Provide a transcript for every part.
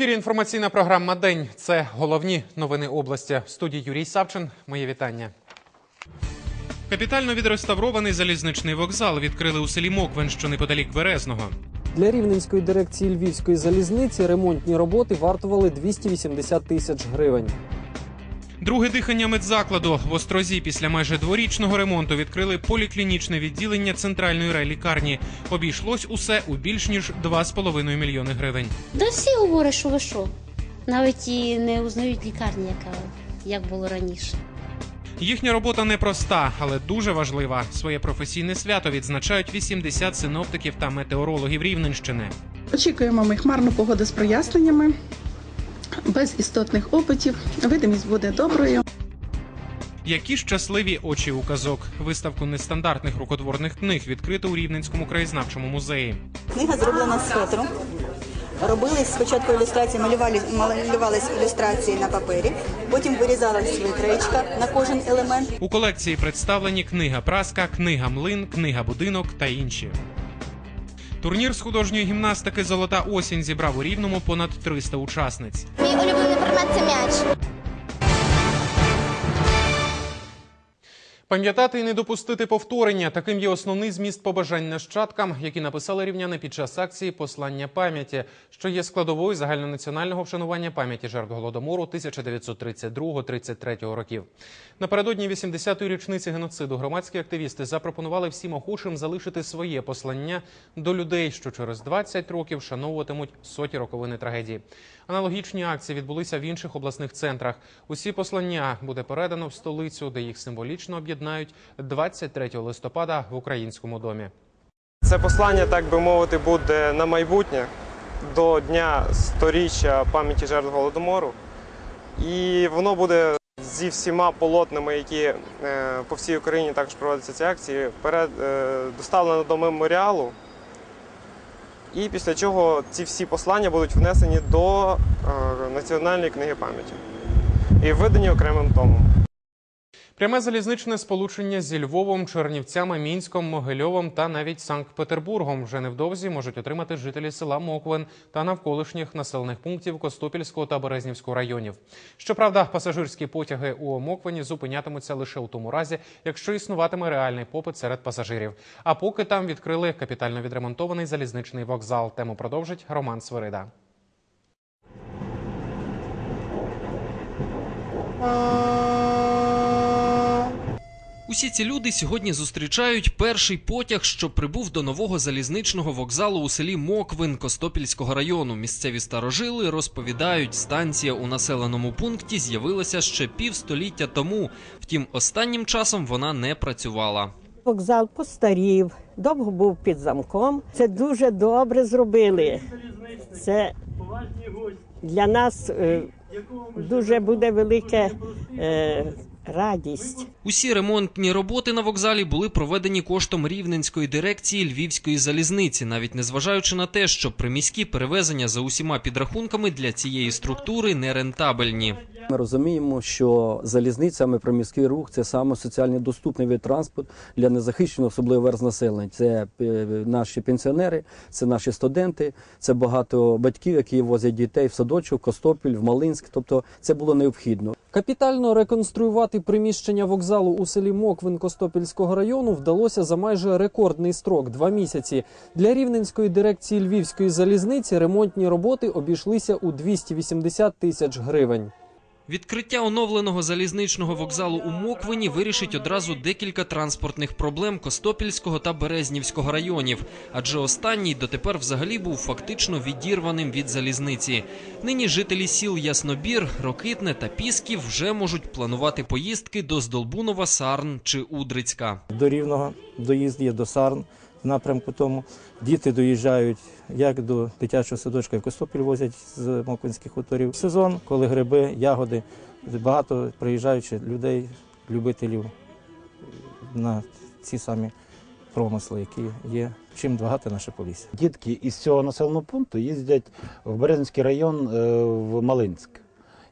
ефірі інформаційна програма День. Це головні новини області. В студії Юрій Савчин. Моє вітання. Капітально відреставрований залізничний вокзал відкрили у селі Моквен, що неподалік Березного. Для рівненської дирекції Львівської залізниці ремонтні роботи вартували 280 тисяч гривень. Друге дихання медзакладу в Острозі після майже дворічного ремонту відкрили поліклінічне відділення центральної райлікарні. Обійшлось усе у більш ніж 2,5 мільйони гривень. Да всі говорять, що ви що. Навіть і не узнають лікарні, яка як було раніше. Їхня робота непроста, але дуже важлива. Своє професійне свято відзначають 80 синоптиків та метеорологів Рівненщини. Очікуємо ми хмарну погоду з проясненнями, без істотних опитів. Видимість буде доброю. Які щасливі очі у казок. Виставку нестандартних рукотворних книг відкрито у Рівненському краєзнавчому музеї. Книга зроблена з фетру. Робились спочатку ілюстрації, малювали, малювались ілюстрації на папері, потім вирізалась викраєчка на кожен елемент. У колекції представлені книга Праска, книга Млин, книга Будинок та інші. Турнір з художньої гімнастики Золота осінь зібрав у рівному понад 300 учасниць. Мій улюблений предмет це м'яч. Пам'ятати і не допустити повторення. Таким є основний зміст побажань нащадкам, які написали рівняни під час акції Послання пам'яті, що є складовою загальнонаціонального вшанування пам'яті жертв голодомору 1932-33 років. Напередодні 80-ї річниці геноциду громадські активісти запропонували всім охочим залишити своє послання до людей, що через 20 років вшановуватимуть соті роковини трагедії. Аналогічні акції відбулися в інших обласних центрах. Усі послання буде передано в столицю, де їх символічно об'єднають 23 листопада в українському домі. Це послання, так би мовити, буде на майбутнє до дня сторіччя пам'яті жертв голодомору. І воно буде зі всіма полотнами, які е, по всій Україні також проводяться ці акції, перед, е, доставлено до меморіалу. І після чого ці всі послання будуть внесені до е, Національної книги пам'яті і видані окремим томом. Пряме залізничне сполучення зі Львовом, Чернівцями, Мінськом, Могильовом та навіть Санкт-Петербургом вже невдовзі можуть отримати жителі села Моквен та навколишніх населених пунктів Костопільського та Березнівського районів. Щоправда, пасажирські потяги у Моквені зупинятимуться лише у тому разі, якщо існуватиме реальний попит серед пасажирів. А поки там відкрили капітально відремонтований залізничний вокзал. Тему продовжить Роман Свирида. Усі ці люди сьогодні зустрічають перший потяг, що прибув до нового залізничного вокзалу у селі Моквин Костопільського району. Місцеві старожили розповідають, станція у населеному пункті з'явилася ще півстоліття тому. Втім, останнім часом вона не працювала. Вокзал постарів, довго був під замком. Це дуже добре зробили. Це для нас е, дуже буде велика е, радість. Усі ремонтні роботи на вокзалі були проведені коштом рівненської дирекції Львівської залізниці, навіть незважаючи на те, що приміські перевезення за усіма підрахунками для цієї структури нерентабельні. Ми розуміємо, що залізниця, ми приміський рух це саме соціально доступний вид транспорт для незахищеного особливо верст населення. Це е, наші пенсіонери, це наші студенти, це багато батьків, які возять дітей в садочок, в Костопіль, в Малинськ. Тобто це було необхідно. Капітально реконструювати приміщення вокзалу у селі Моквин Костопільського району вдалося за майже рекордний строк два місяці. Для рівненської дирекції Львівської залізниці ремонтні роботи обійшлися у 280 тисяч гривень. Відкриття оновленого залізничного вокзалу у Моквині вирішить одразу декілька транспортних проблем Костопільського та Березнівського районів, адже останній дотепер взагалі був фактично відірваним від залізниці. Нині жителі сіл Яснобір, Рокитне та Пісків вже можуть планувати поїздки до Здолбунова, Сарн чи Удрицька. до Рівного доїзд є до Сарн напрямку тому. Діти доїжджають як до дитячого садочка в Костопіль возять з Моквинських хуторів. Сезон, коли гриби, ягоди, багато приїжджаючих людей, любителів на ці самі промисли, які є. Чим багато наше полісся. Дітки із цього населеного пункту їздять в Березнівський район е, в Малинськ.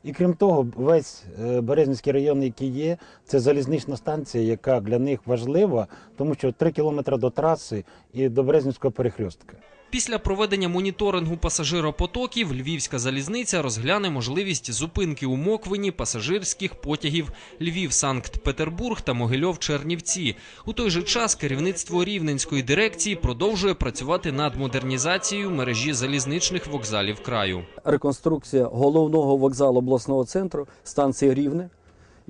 І крім того, весь березницький Березнівський район, який є, це залізнична станція, яка для них важлива, тому що 3 кілометри до траси і до Березнівського перехрестка. Після проведення моніторингу пасажиропотоків Львівська залізниця розгляне можливість зупинки у Моквині пасажирських потягів Львів-Санкт-Петербург та Могильов-Чернівці. У той же час керівництво Рівненської дирекції продовжує працювати над модернізацією мережі залізничних вокзалів краю. Реконструкція головного вокзалу обласного центру станції Рівне.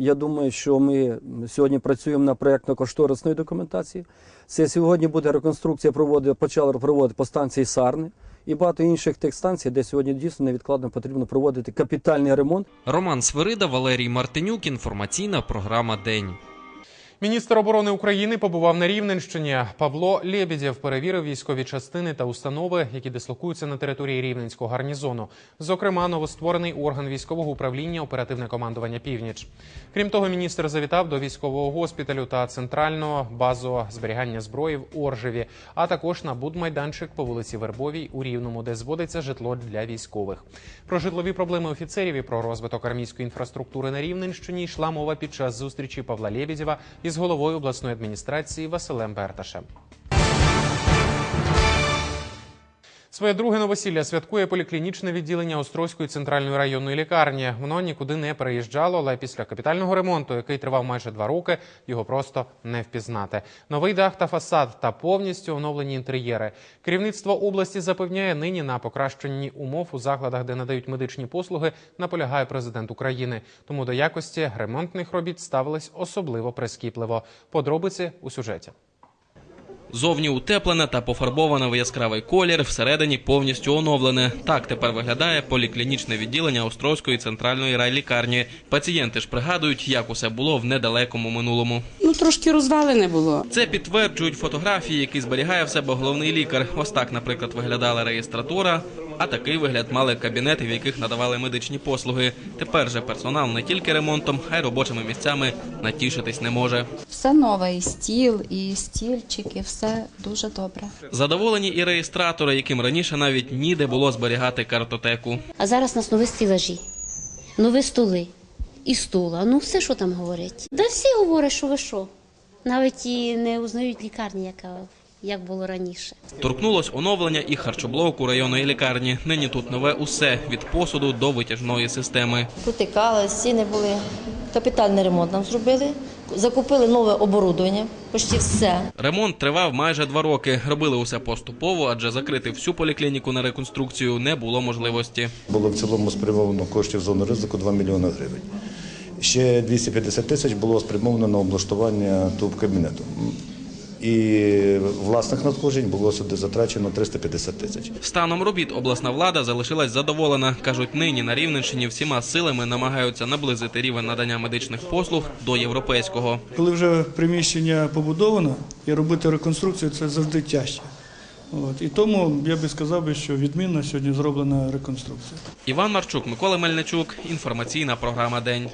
Я думаю, що ми сьогодні працюємо на проєктно-кошторисної документації. Це сьогодні буде реконструкція проводити, почали проводити по станції Сарни і багато інших тих станцій, де сьогодні дійсно невідкладно потрібно проводити капітальний ремонт. Роман Свирида, Валерій Мартинюк. Інформаційна програма День. Міністр оборони України побував на Рівненщині. Павло Лєбідєв перевірив військові частини та установи, які дислокуються на території Рівненського гарнізону. Зокрема, новостворений орган військового управління оперативне командування Північ. Крім того, міністр завітав до військового госпіталю та центрального базового зберігання зброї в Оржеві, а також на будмайданчик по вулиці Вербовій у Рівному, де зводиться житло для військових. Про житлові проблеми офіцерів і про розвиток армійської інфраструктури на Рівненщині йшла мова під час зустрічі Павла Лєбідєва із головою обласної адміністрації Василем Берташем. Своє друге новосілля святкує поліклінічне відділення Острозької центральної районної лікарні. Воно нікуди не переїжджало, але після капітального ремонту, який тривав майже два роки, його просто не впізнати. Новий дах та фасад та повністю оновлені інтер'єри. Керівництво області запевняє, нині на покращенні умов у закладах, де надають медичні послуги, наполягає президент України. Тому до якості ремонтних робіт ставились особливо прискіпливо. Подробиці у сюжеті. Зовні утеплене та пофарбоване в яскравий колір, всередині повністю оновлене. Так тепер виглядає поліклінічне відділення Островської центральної райлікарні. Пацієнти ж пригадують, як усе було в недалекому минулому. Ну, трошки розвалене було. Це підтверджують фотографії, які зберігає в себе головний лікар. Ось так, наприклад, виглядала реєстратура. А такий вигляд мали кабінети, в яких надавали медичні послуги. Тепер же персонал не тільки ремонтом, а й робочими місцями натішитись не може. Все нове, і стіл, і стільчики, все дуже добре. Задоволені і реєстратори, яким раніше навіть ніде було зберігати картотеку. А зараз у нас нові стілажі, нові столи і стула. Ну все, що там говорять. Да всі говорять, що ви що. Навіть і не узнають лікарні, яка як було раніше. Торкнулось оновлення і харчоблоку районної лікарні. Нині тут нове усе від посуду до витяжної системи. Протикали, стіни були. Капітальний ремонт нам зробили. Закупили нове оборудовання, почти все. Ремонт тривав майже два роки. Робили усе поступово, адже закрити всю поліклініку на реконструкцію не було можливості. Було в цілому спрямовано коштів зони ризику 2 мільйони гривень. Ще 250 тисяч було спрямовано на облаштування туб кабінету. І власних надходжень було сюди затрачено 350 тисяч. Станом робіт обласна влада залишилась задоволена. кажуть, нині на Рівненщині всіма силами намагаються наблизити рівень надання медичних послуг до європейського. Коли вже приміщення побудовано і робити реконструкцію, це завжди тяжче. От. І тому я би сказав, би, що відмінно сьогодні зроблена реконструкція. Іван Марчук, Микола Мельничук. Інформаційна програма День.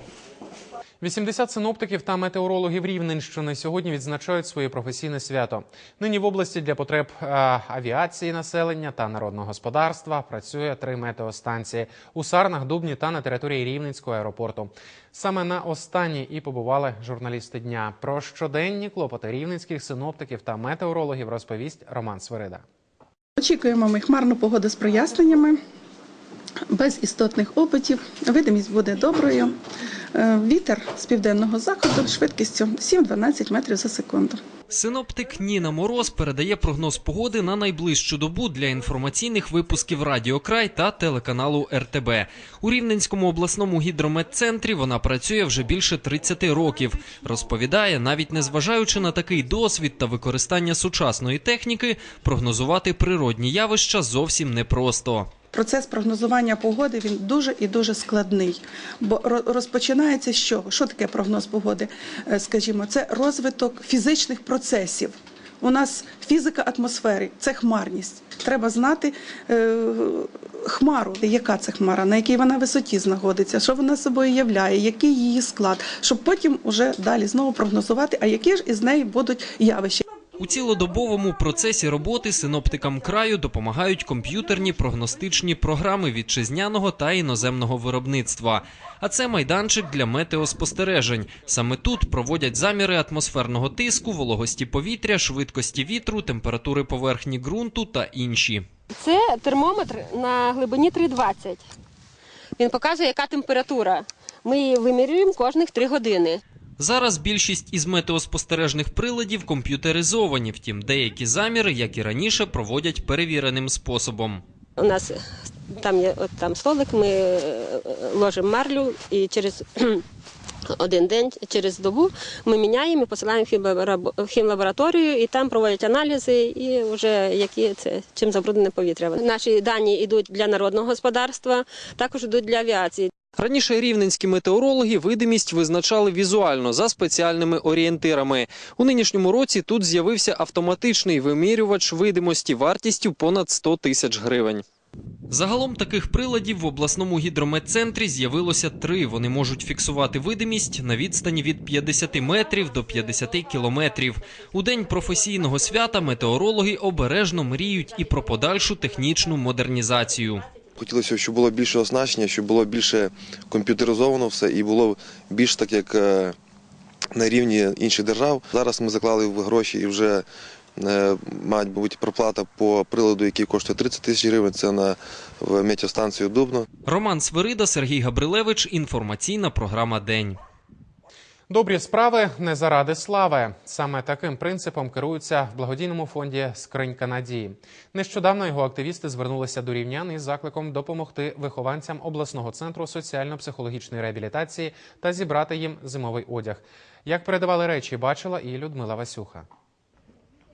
80 синоптиків та метеорологів Рівненщини сьогодні відзначають своє професійне свято. Нині в області для потреб е, авіації населення та народного господарства працює три метеостанції у Сарнах, Дубні та на території Рівненського аеропорту. Саме на останній і побували журналісти дня. Про щоденні клопоти рівненських синоптиків та метеорологів розповість Роман Свирида. Очікуємо ми хмарну погоду з проясненнями, без істотних опитів. Видимість буде доброю. Е, Вітер з південного заходу швидкістю 7-12 метрів за секунду. Синоптик Ніна Мороз передає прогноз погоди на найближчу добу для інформаційних випусків Радіо Край та телеканалу РТБ. У Рівненському обласному гідрометцентрі вона працює вже більше 30 років. Розповідає, навіть незважаючи на такий досвід та використання сучасної техніки, прогнозувати природні явища зовсім непросто. Процес прогнозування погоди він дуже і дуже складний, бо розпочинається з чого? Що таке прогноз погоди? Е, Скажімо, це розвиток фізичних процесів. У нас фізика атмосфери це хмарність. Треба знати е, хмару, яка це хмара, на якій вона висоті знаходиться, що вона собою являє, який її склад, щоб потім уже далі знову прогнозувати, а які ж із неї будуть явища. У цілодобовому процесі роботи синоптикам краю допомагають комп'ютерні прогностичні програми вітчизняного та іноземного виробництва. А це майданчик для метеоспостережень. Саме тут проводять заміри атмосферного тиску, вологості повітря, швидкості вітру, температури поверхні ґрунту та інші. Це термометр на глибині 3,20. Він показує, яка температура. Ми її вимірюємо кожних 3 години. Зараз більшість із метеоспостережних приладів комп'ютеризовані, втім деякі заміри, як і раніше, проводять перевіреним способом. У нас там є от там столик, ми е, ложимо марлю і через один день, через добу ми міняємо і посилаємо в хімлабораторію, і там проводять аналізи, і вже які це чим забруднене повітря. Наші дані йдуть для народного господарства, також йдуть для авіації. Раніше рівненські метеорологи видимість визначали візуально за спеціальними орієнтирами. У нинішньому році тут з'явився автоматичний вимірювач видимості вартістю понад 100 тисяч гривень. Загалом таких приладів в обласному гідрометцентрі з'явилося три. Вони можуть фіксувати видимість на відстані від 50 метрів до 50 кілометрів. У день професійного свята метеорологи обережно мріють і про подальшу технічну модернізацію. Хотілося, щоб було більше оснащення, щоб було більше комп'ютеризовано все і було більш так, як е, на рівні інших держав. Зараз ми заклали в гроші і вже е, мають бути проплата по приладу, який коштує 30 тисяч гривень. Це на метеостанцію Дубно. Роман Свирида, Сергій Габрилевич. Інформаційна програма День. Добрі справи не заради слави. Саме таким принципом керуються в благодійному фонді Скринька надії. Нещодавно його активісти звернулися до рівнян із закликом допомогти вихованцям обласного центру соціально-психологічної реабілітації та зібрати їм зимовий одяг. Як передавали речі, бачила і Людмила Васюха.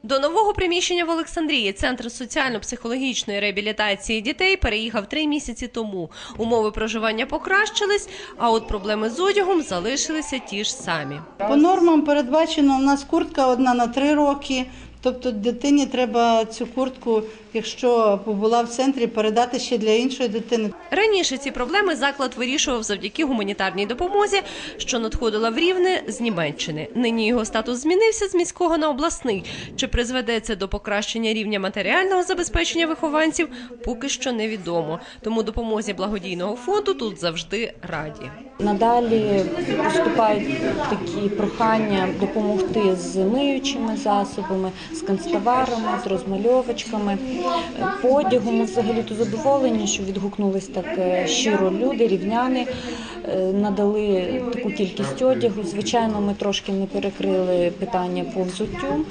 До нового приміщення в Олександрії центр соціально-психологічної реабілітації дітей переїхав три місяці тому. Умови проживання покращились, а от проблеми з одягом залишилися ті ж самі. По нормам передбачено у нас куртка одна на три роки. Тобто дитині треба цю куртку, якщо була в центрі, передати ще для іншої дитини. Раніше ці проблеми заклад вирішував завдяки гуманітарній допомозі, що надходила в Рівне з Німеччини. Нині його статус змінився з міського на обласний. Чи призведе це до покращення рівня матеріального забезпечення вихованців, поки що невідомо. Тому допомозі благодійного фонду тут завжди раді. Надалі поступають такі прохання допомогти з миючими засобами, з канцтоварами, з розмальовочками. подягом. ми взагалі то задоволені, що відгукнулись так е, щиро люди, рівняни, е, надали таку кількість одягу. Звичайно, ми трошки не перекрили питання по взуттю.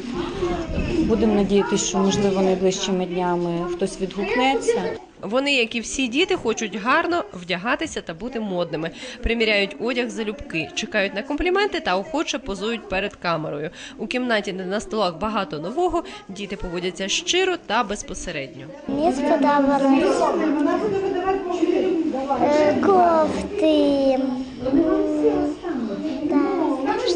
Будемо надіятися, що можливо найближчими днями хтось відгукнеться. Вони, як і всі діти, хочуть гарно вдягатися та бути модними. Приміряють одяг залюбки, чекають на компліменти та охоче позують перед камерою. У кімнаті, де на столах багато нового, діти поводяться щиро та безпосередньо. Мені сподобалось е, кофти,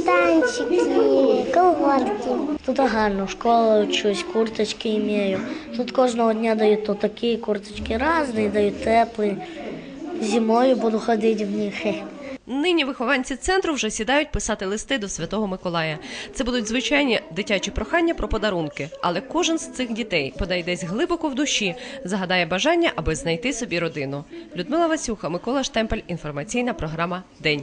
штанчики, колготки. Тут гарно, школа учусь, курточки имею. Тут кожного дня дають то такі курточки різні, дають теплі. Зимою буду ходити в них. Нині вихованці центру вже сідають писати листи до Святого Миколая. Це будуть звичайні дитячі прохання про подарунки, але кожен з цих дітей подає десь глибоко в душі, загадає бажання, аби знайти собі родину. Людмила Васюха, Микола Штемпель. Інформаційна програма День.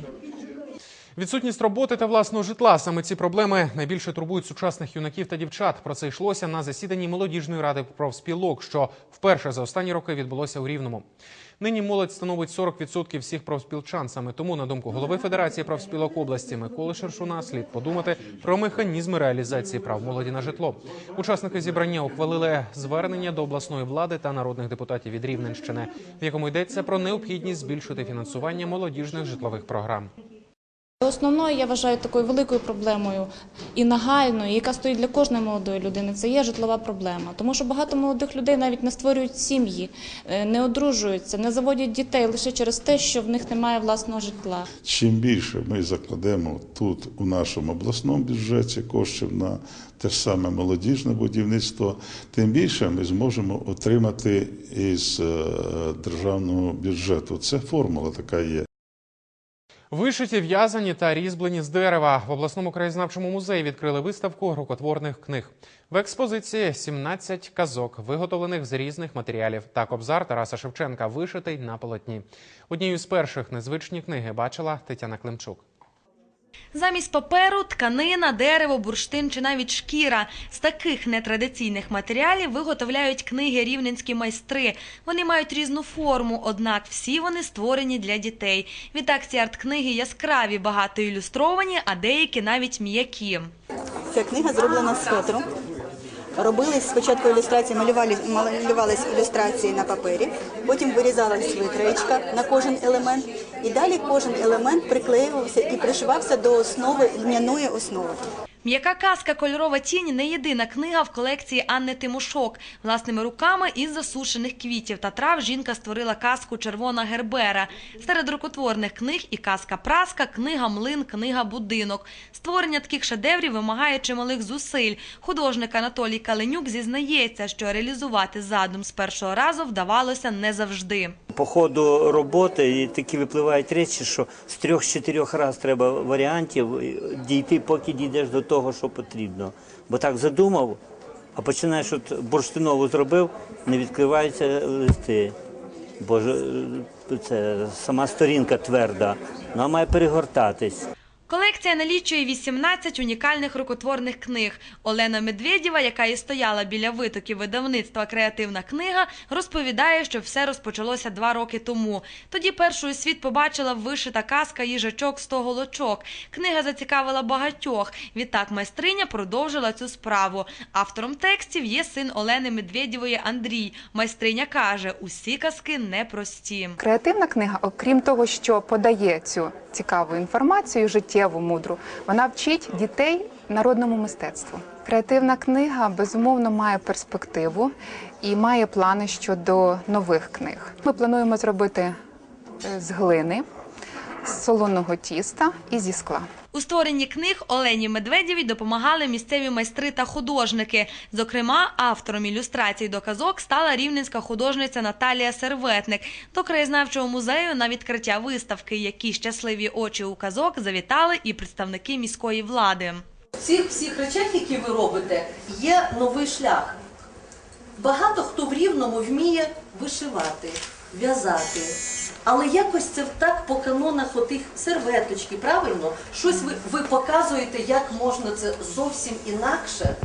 Відсутність роботи та власного житла саме ці проблеми найбільше турбують сучасних юнаків та дівчат. Про це йшлося на засіданні молодіжної ради профспілок, що вперше за останні роки відбулося у Рівному. Нині молодь становить 40% всіх профспілчан. Саме тому, на думку голови Федерації профспілок області Миколи Шершуна, слід подумати про механізми реалізації прав молоді на житло. Учасники зібрання ухвалили звернення до обласної влади та народних депутатів від Рівненщини, в якому йдеться про необхідність збільшити фінансування молодіжних житлових програм. Основною я вважаю такою великою проблемою і нагальною, яка стоїть для кожної молодої людини, це є житлова проблема. Тому що багато молодих людей навіть не створюють сім'ї, е, не одружуються, не заводять дітей лише через те, що в них немає власного житла. Чим більше ми закладемо тут у нашому обласному бюджеті коштів на те ж саме молодіжне будівництво, тим більше ми зможемо отримати із е, державного бюджету. Це формула така є. Вишиті, в'язані та різьблені з дерева в обласному краєзнавчому музеї відкрили виставку рукотворних книг. В експозиції 17 казок, виготовлених з різних матеріалів. Та кобзар Тараса Шевченка вишитий на полотні. Однією з перших незвичні книги бачила Тетяна Климчук. Замість паперу, тканина, дерево, бурштин чи навіть шкіра. З таких нетрадиційних матеріалів виготовляють книги рівненські майстри. Вони мають різну форму, однак всі вони створені для дітей. Відтак ці арт-книги яскраві, багато ілюстровані, а деякі навіть м'які. Ця книга зроблена з фетру. Робились спочатку ілюстрації, малювали, малювались ілюстрації на папері, потім вирізалась викраєчка на кожен елемент, і далі кожен елемент приклеювався і пришивався до основи льняної основи. М'яка казка Кольорова тінь не єдина книга в колекції Анни Тимошок. Власними руками із засушених квітів та трав жінка створила казку Червона Гербера. Серед рукотворних книг і казка Праска, книга Млин, книга Будинок. Створення таких шедеврів вимагає чималих зусиль. Художник Анатолій Каленюк зізнається, що реалізувати задум з першого разу вдавалося не завжди. По ходу роботи і такі випливають речі, що з трьох-чотирьох разів треба варіантів дійти, поки дійдеш до того, що потрібно. Бо так задумав, а починаєш от бурштинову зробив, не відкриваються листи. Бо е, це сама сторінка тверда, вона має перегортатись. Колекція налічує 18 унікальних рукотворних книг. Олена Медведєва, яка і стояла біля витоків видавництва Креативна книга, розповідає, що все розпочалося два роки тому. Тоді першою світ побачила вишита казка їжачок сто голочок. Книга зацікавила багатьох. Відтак майстриня продовжила цю справу. Автором текстів є син Олени Медведєвої Андрій. Майстриня каже, усі казки непрості. Креативна книга, окрім того, що подає цю цікаву інформацію, життєву, мудру, вона вчить дітей народному мистецтву. Креативна книга безумовно має перспективу і має плани щодо нових книг. Ми плануємо зробити е, з глини, з солоного тіста і зі скла. У створенні книг Олені Медведєвій допомагали місцеві майстри та художники. Зокрема, автором ілюстрацій до казок стала рівненська художниця Наталія Серветник. До краєзнавчого музею на відкриття виставки, які щасливі очі у казок завітали і представники міської влади. В цих всіх речах, які ви робите, є новий шлях. Багато хто в рівному вміє вишивати, в'язати. Але якось це так по канонах отих серветочки, правильно? Щось ви, ви показуєте, як можна це зовсім інакше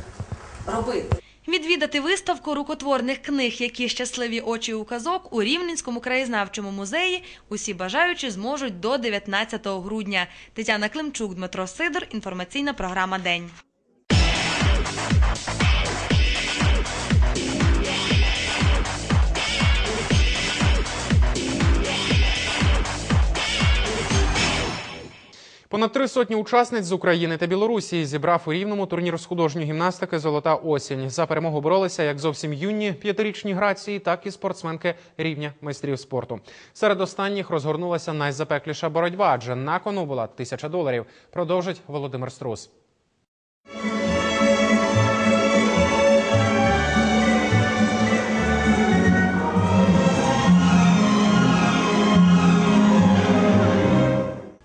робити. Відвідати виставку рукотворних книг, які щасливі очі у казок у Рівненському краєзнавчому музеї усі бажаючі зможуть до 19 грудня. Тетяна Климчук, Дмитро Сидор. Інформаційна програма День. Понад три сотні учасниць з України та Білорусі зібрав у рівному турнір з художньої гімнастики Золота осінь. За перемогу боролися як зовсім юні п'ятирічні грації, так і спортсменки рівня майстрів спорту. Серед останніх розгорнулася найзапекліша боротьба, адже на кону була тисяча доларів. Продовжить Володимир Струс.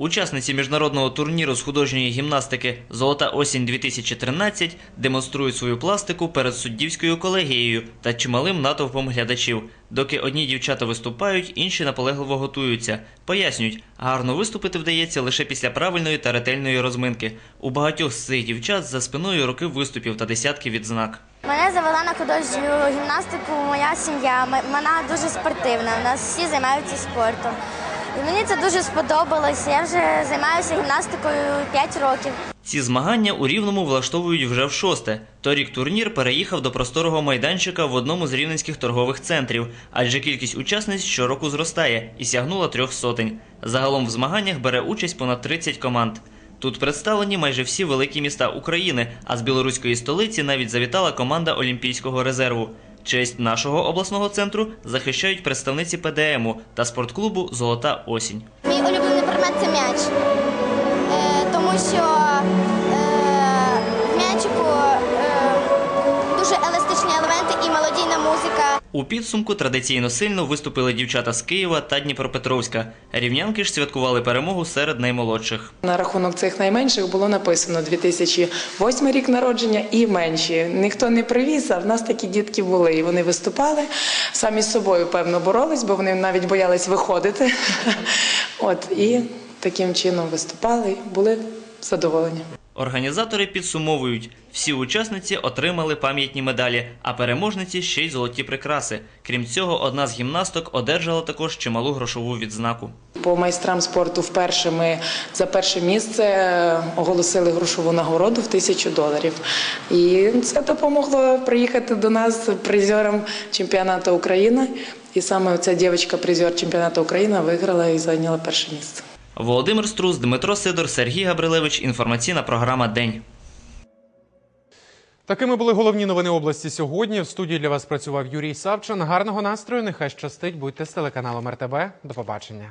Учасниці міжнародного турніру з художньої гімнастики Золота осінь 2013 демонструють свою пластику перед суддівською колегією та чималим натовпом глядачів. Доки одні дівчата виступають, інші наполегливо готуються. Пояснюють, гарно виступити вдається лише після правильної та ретельної розминки. У багатьох з цих дівчат за спиною роки виступів та десятки відзнак. Мене завела на художню гімнастику моя сім'я. Вона дуже спортивна. У нас всі займаються спортом. І мені це дуже сподобалося. Я вже займаюся гімнастикою 5 років. Ці змагання у Рівному влаштовують вже в шосте. Торік турнір переїхав до просторого майданчика в одному з рівненських торгових центрів, адже кількість учасниць щороку зростає і сягнула трьох сотень. Загалом в змаганнях бере участь понад 30 команд. Тут представлені майже всі великі міста України, а з білоруської столиці навіть завітала команда Олімпійського резерву. Честь нашого обласного центру захищають представниці ПДМу та спортклубу Золота осінь. Мій улюблений предмет це м'яч, е, тому що е, м'ячику е, дуже еластичні У підсумку традиційно сильно виступили дівчата з Києва та Дніпропетровська. Рівнянки ж святкували перемогу серед наймолодших. На рахунок цих найменших було написано 2008 рік народження і менші. Ніхто не привіз, а в нас такі дітки були. І вони виступали самі з собою, певно, боролись, бо вони навіть боялись виходити. От і таким чином виступали. Були задоволені. Організатори підсумовують, всі учасниці отримали пам'ятні медалі, а переможниці ще й золоті прикраси. Крім цього, одна з гімнасток одержала також чималу грошову відзнаку. По майстрам спорту вперше ми за перше місце оголосили грошову нагороду в тисячу доларів. І це допомогло приїхати до нас призером чемпіонату України. І саме ця дівчинка, призер чемпіонату України, виграла і зайняла перше місце. Володимир Струс, Дмитро Сидор, Сергій Габрилевич. Інформаційна програма День. Такими були головні новини області сьогодні. В студії для вас працював Юрій Савчин. Гарного настрою. Нехай щастить. Будьте з телеканалом РТБ. До побачення.